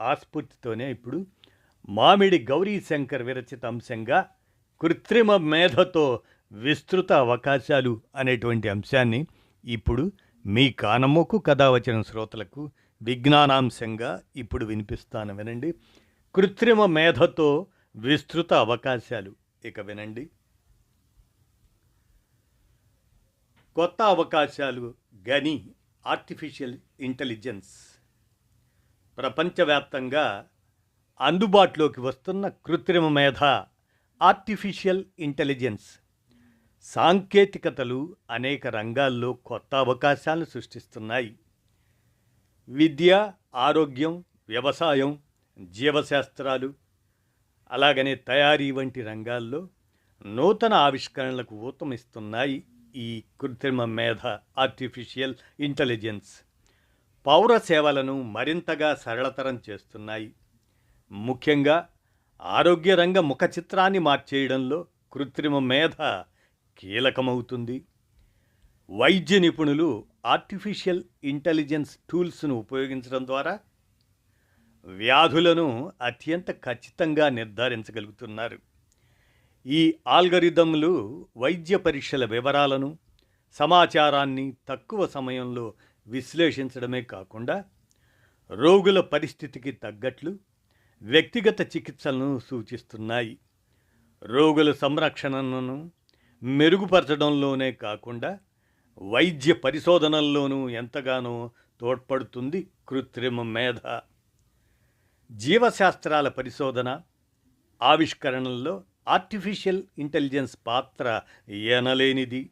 ఆస్ఫూర్తితోనే ఇప్పుడు మామిడి గౌరీ శంకర్ విరచిత అంశంగా కృత్రిమ మేధతో విస్తృత అవకాశాలు అనేటువంటి అంశాన్ని ఇప్పుడు మీ కానమ్మకు కథ వచ్చిన శ్రోతలకు విజ్ఞానాంశంగా ఇప్పుడు వినిపిస్తాను. వినండి. కృత్రిమ మేధతో విస్తృత అవకాశాలు. ఇక వినండి. కొత్త అవకాశాలు గని ఆర్టిఫిషియల్ ఇంటెలిజెన్స్ ప్రపంచవ్యాప్తంగా అందుబాటులోకి వస్తున్న కృత్రిమ మేధ ఆర్టిఫిషియల్ ఇంటెలిజెన్స్ సాంకేతికతలు అనేక రంగాల్లో కొత్త అవకాశాలను సృష్టిస్తున్నాయి. విద్య ఆరోగ్యం వ్యవసాయం జీవశాస్త్రాలు అలాగనే తయారీ వంటి రంగాల్లో నూతన ఆవిష్కరణలకు ఊతమిస్తున్నాయి ఈ కృత్రిమ మేధ ఆర్టిఫిషియల్ ఇంటెలిజెన్స్ పౌర సేవలను మరింతగా సరళతరం చేస్తున్నాయి. ముఖ్యంగా ఆరోగ్య రంగ ముఖ చిత్రాన్ని మార్చేయడంలో కృత్రిమ మేధ కీలకమవుతుంది. వైద్య నిపుణులు ఆర్టిఫిషియల్ ఇంటెలిజెన్స్ టూల్స్ను ఉపయోగించడం ద్వారా వ్యాధులను అత్యంత ఖచ్చితంగా నిర్ధారించగలుగుతున్నారు. ఈ ఆల్గరిథంలు వైద్య పరీక్షల వివరాలను సమాచారాన్ని తక్కువ సమయంలో విశ్లేషించడమే కాకుండా రోగుల పరిస్థితికి తగ్గట్లు వ్యక్తిగత చికిత్సలను సూచిస్తున్నాయి. రోగుల సంరక్షణను మెరుగుపరచడంలోనే కాకుండా వైద్య పరిశోధనల్లోనూ ఎంతగానో తోడ్పడుతుంది కృత్రిమ మేధ. జీవశాస్త్రాల పరిశోధన ఆవిష్కరణల్లో ఆర్టిఫిషియల్ ఇంటెలిజెన్స్ పాత్ర ఎనలేనిది.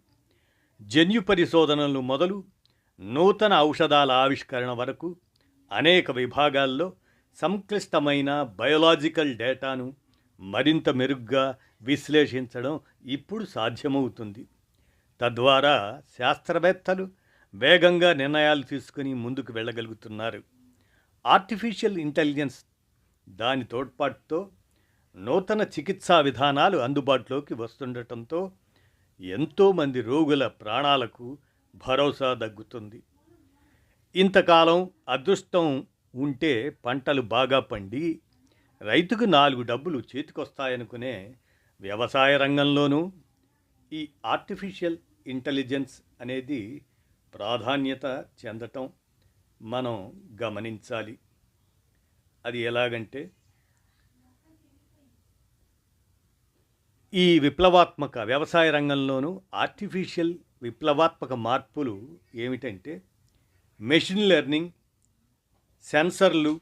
జన్యు పరిశోధనలు మొదలు నూతన ఔషధాల ఆవిష్కరణ వరకు అనేక విభాగాల్లో సంక్లిష్టమైన బయోలాజికల్ డేటాను మరింత మెరుగ్గా విశ్లేషించడం ఇప్పుడు సాధ్యమవుతుంది. తద్వారా శాస్త్రవేత్తలు వేగంగా నిర్ణయాలు తీసుకుని ముందుకు వెళ్ళగలుగుతున్నారు. ఆర్టిఫిషియల్ ఇంటెలిజెన్స్ దాని తోడ్పాటుతో నూతన చికిత్సా విధానాలు అందుబాటులోకి వస్తుండటంతో ఎంతోమంది రోగుల ప్రాణాలకు భరోసా దగ్గుతుంది. ఇంతకాలం అదృష్టం ఉంటే పంటలు బాగా పండి రైతుకు నాలుగు డబ్బులు చేతికొస్తాయనుకునే వ్యవసాయ రంగంలోనూ ఈ ఆర్టిఫిషియల్ ఇంటెలిజెన్స్ అనేది ప్రాధాన్యత చెందటం మనం గమనించాలి. అది ఎలాగంటే ఈ విప్లవాత్మక వ్యవసాయ రంగంలోనూ ఆర్టిఫిషియల్ విప్లవాత్మక మార్పులు ఏమిటంటే మెషిన్ లెర్నింగ్ సెన్సర్లు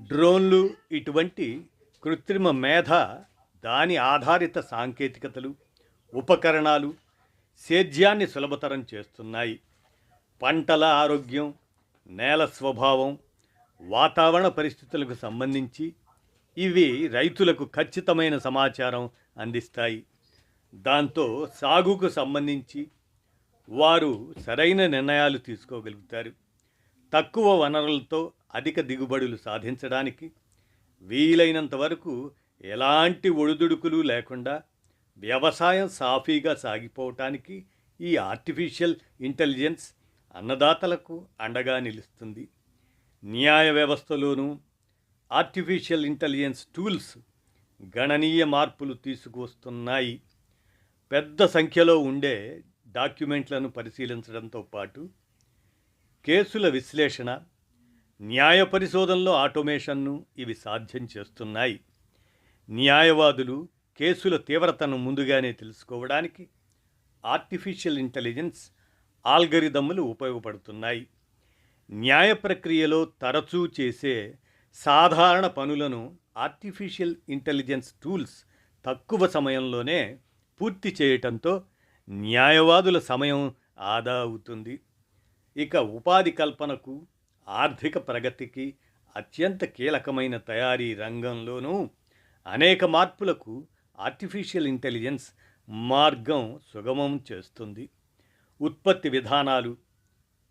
డ్రోన్లు ఇటువంటి కృత్రిమ మేధ దాని ఆధారిత సాంకేతికతలు ఉపకరణాలు సేద్యాన్ని సులభతరం చేస్తున్నాయి. పంటల ఆరోగ్యం నేల స్వభావం వాతావరణ పరిస్థితులకు సంబంధించి ఇవి రైతులకు ఖచ్చితమైన సమాచారం అందిస్తాయి. దాంతో సాగుకు సంబంధించి వారు సరైన నిర్ణయాలు తీసుకోగలుగుతారు. తక్కువ వనరులతో అధిక దిగుబడులు సాధించడానికి వీలైనంత వరకు ఎలాంటి ఒడిదుడుకులు లేకుండా వ్యవసాయం సాఫీగా సాగిపోవటానికి ఈ ఆర్టిఫిషియల్ ఇంటెలిజెన్స్ అన్నదాతలకు అండగా నిలుస్తుంది. న్యాయ వ్యవస్థలోనూ ఆర్టిఫిషియల్ ఇంటెలిజెన్స్ టూల్స్ గణనీయ మార్పులు తీసుకువస్తున్నాయి. పెద్ద సంఖ్యలో ఉండే డాక్యుమెంట్లను పరిశీలించడంతో పాటు కేసుల విశ్లేషణ న్యాయ పరిశోధనలో ఆటోమేషన్ను ఇవి సాధ్యం చేస్తున్నాయి. న్యాయవాదులు కేసుల తీవ్రతను ముందుగానే తెలుసుకోవడానికి ఆర్టిఫిషియల్ ఇంటెలిజెన్స్ ఆల్గరిథమ్లు ఉపయోగపడుతున్నాయి. న్యాయ ప్రక్రియలో తరచూ చేసే సాధారణ పనులను ఆర్టిఫిషియల్ ఇంటెలిజెన్స్ టూల్స్ తక్కువ సమయంలోనే పూర్తి చేయటంతో న్యాయవాదుల సమయం ఆదా అవుతుంది. ఇక ఉపాధి కల్పనకు ఆర్థిక ప్రగతికి అత్యంత కీలకమైన తయారీ రంగంలోనూ అనేక మార్పులకు ఆర్టిఫిషియల్ ఇంటెలిజెన్స్ మార్గం సుగమం చేస్తుంది. ఉత్పత్తి విధానాలు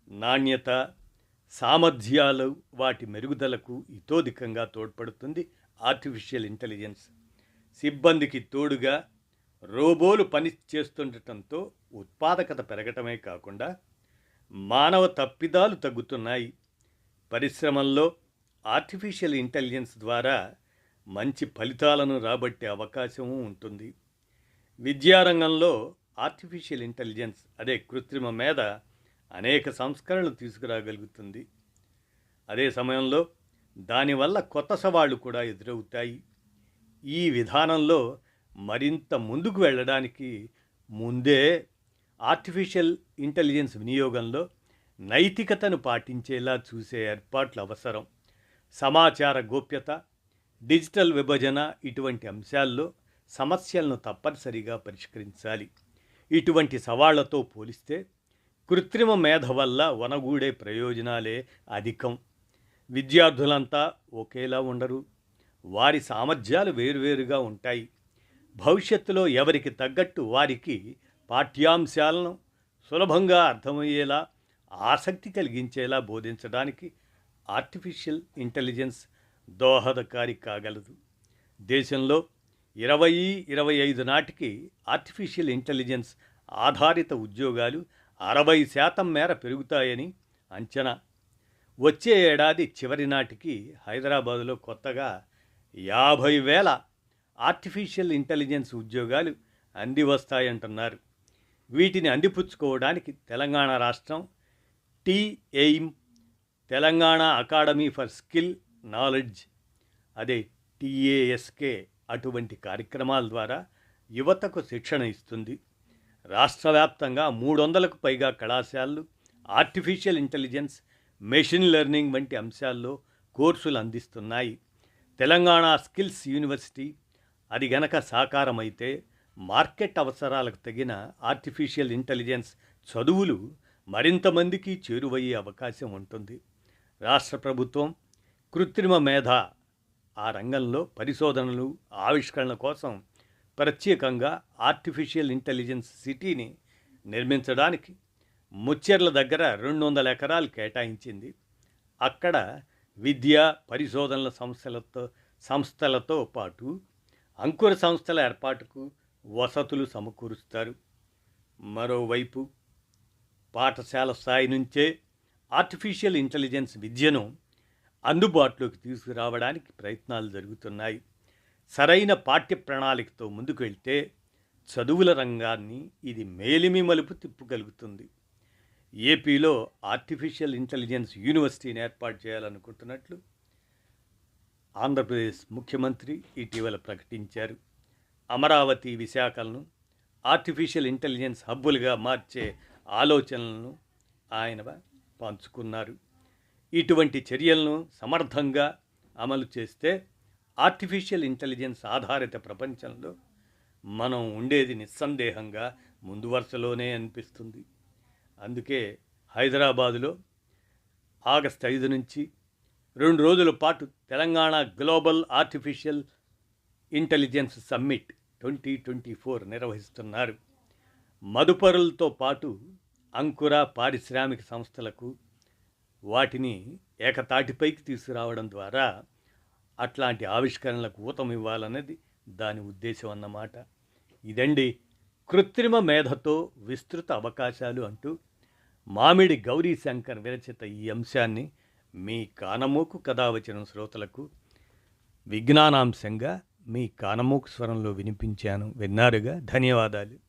నాణ్యత సామర్థ్యాలు వాటి మెరుగుదలకు ఇతోధికంగా తోడ్పడుతుంది. ఆర్టిఫిషియల్ ఇంటెలిజెన్స్ సిబ్బందికి తోడుగా రోబోలు పని చేస్తుండటంతో ఉత్పాదకత పెరగటమే కాకుండా మానవ తప్పిదాలు తగ్గుతున్నాయి. పరిశ్రమల్లో ఆర్టిఫిషియల్ ఇంటెలిజెన్స్ ద్వారా మంచి ఫలితాలను రాబట్టే అవకాశము ఉంటుంది. విద్యారంగంలో ఆర్టిఫిషియల్ ఇంటెలిజెన్స్ అదే కృత్రిమ మీద అనేక సంస్కరణలు తీసుకురాగలుగుతుంది. అదే సమయంలో దానివల్ల కొత్త సవాళ్ళు కూడా ఎదురవుతాయి. ఈ విధానంలో మరింత ముందుకు వెళ్ళడానికి ముందే ఆర్టిఫిషియల్ ఇంటెలిజెన్స్ వినియోగంలో నైతికతను పాటించేలా చూసే ఏర్పాట్లు అవసరం. సమాచార గోప్యత డిజిటల్ విభజన ఇటువంటి అంశాల్లో సమస్యలను తప్పనిసరిగా పరిష్కరించాలి. ఇటువంటి సవాళ్ళతో పోలిస్తే కృత్రిమ మేధ వల్ల వనగూడే ప్రయోజనాలే అధికం. విద్యార్థులంతా ఒకేలా ఉండరు. వారి సామర్థ్యాలు వేరువేరుగా ఉంటాయి. భవిష్యత్తులో ఎవరికి తగ్గట్టు వారికి పాఠ్యాంశాలను సులభంగా అర్థమయ్యేలా ఆసక్తి కలిగించేలా బోధించడానికి ఆర్టిఫిషియల్ ఇంటెలిజెన్స్ దోహదకారి కాగలదు. దేశంలో ఇరవై ఇరవై ఐదు నాటికి ఆర్టిఫిషియల్ ఇంటెలిజెన్స్ ఆధారిత ఉద్యోగాలు అరవై శాతం మేర పెరుగుతాయని అంచనా. వచ్చే ఏడాది చివరి నాటికి హైదరాబాదులో కొత్తగా యాభై వేల ఆర్టిఫిషియల్ ఇంటెలిజెన్స్ ఉద్యోగాలు అంది వస్తాయంటున్నారు వీటిని అందిపుచ్చుకోవడానికి తెలంగాణ రాష్ట్రం T AIM Telangana academy for skill knowledge అదే టీఏఎస్కే అటువంటి కార్యక్రమాల ద్వారా యువతకు శిక్షణ ఇస్తుంది. రాష్ట్ర వ్యాప్తంగా మూడు వందలకు పైగా కళాశాలలు ఆర్టిఫిషియల్ ఇంటెలిజెన్స్ మెషిన్ లెర్నింగ్ వంటి అంశాల్లో కోర్సులు అందిస్తున్నాయి. తెలంగాణ స్కిల్స్ యూనివర్సిటీ అది గనక సాకారమైతే మార్కెట్ అవసరాలకు తగిన ఆర్టిఫిషియల్ ఇంటెలిజెన్స్ చదువులు మరింతమందికి చేరువయ్యే అవకాశం ఉంటుంది. రాష్ట్ర ప్రభుత్వం కృత్రిమ మేధ ఆ రంగంలో పరిశోధనలు ఆవిష్కరణ కోసం ప్రత్యేకంగా ఆర్టిఫిషియల్ ఇంటెలిజెన్స్ సిటీని నిర్మించడానికి ముచ్చెర్ల దగ్గర రెండు వందల ఎకరాలు కేటాయించింది. అక్కడ విద్య పరిశోధనల సంస్థలతో సంస్థలతో పాటు అంకుర సంస్థల ఏర్పాటుకు వసతులు సమకూరుస్తారు. మరోవైపు పాఠశాల స్థాయి నుంచే ఆర్టిఫిషియల్ ఇంటెలిజెన్స్ విద్యను అందుబాటులోకి తీసుకురావడానికి ప్రయత్నాలు జరుగుతున్నాయి. సరైన పాఠ్య ప్రణాళికతో ముందుకు వెళ్తే చదువుల రంగాన్ని ఇది మేలిమి మలుపు తిప్పగలుగుతుంది. ఏపీలో ఆర్టిఫిషియల్ ఇంటెలిజెన్స్ యూనివర్సిటీని ఏర్పాటు చేయాలనుకుంటున్నట్లు ఆంధ్రప్రదేశ్ ముఖ్యమంత్రి ఇటీవల ప్రకటించారు. అమరావతి విశాఖలను ఆర్టిఫిషియల్ ఇంటెలిజెన్స్ హబ్బులుగా మార్చే ఆలోచనలను ఆయన పంచుకున్నారు. ఇటువంటి చర్యలను సమర్థంగా అమలు చేస్తే ఆర్టిఫిషియల్ ఇంటెలిజెన్స్ ఆధారిత ప్రపంచంలో మనం ఉండేది నిస్సందేహంగా ముందు వరుసలోనే అనిపిస్తుంది. అందుకే హైదరాబాదులో ఆగస్ట్ ఐదు నుంచి రెండు రోజుల పాటు Telangana global artificial intelligence summit twenty twenty four నిర్వహిస్తున్నారు. మదుపరులతో పాటు అంకుర పారిశ్రామిక సంస్థలకు వాటిని ఏకతాటిపైకి తీసుకురావడం ద్వారా అట్లాంటి ఆవిష్కరణలకు ఊతం ఇవ్వాలన్నది దాని ఉద్దేశం అన్నమాట. ఇదండి కృత్రిమ మేధతో విస్తృత అవకాశాలు అంటూ మామిడి గౌరీ శంకర్ విరచిత ఈ అంశాన్ని మీ కానమూకు కథ వచ్చిన శ్రోతలకు విజ్ఞానాంశంగా మీ కానమూకు స్వరంలో వినిపించాను. విన్నారుగా? ధన్యవాదాలు.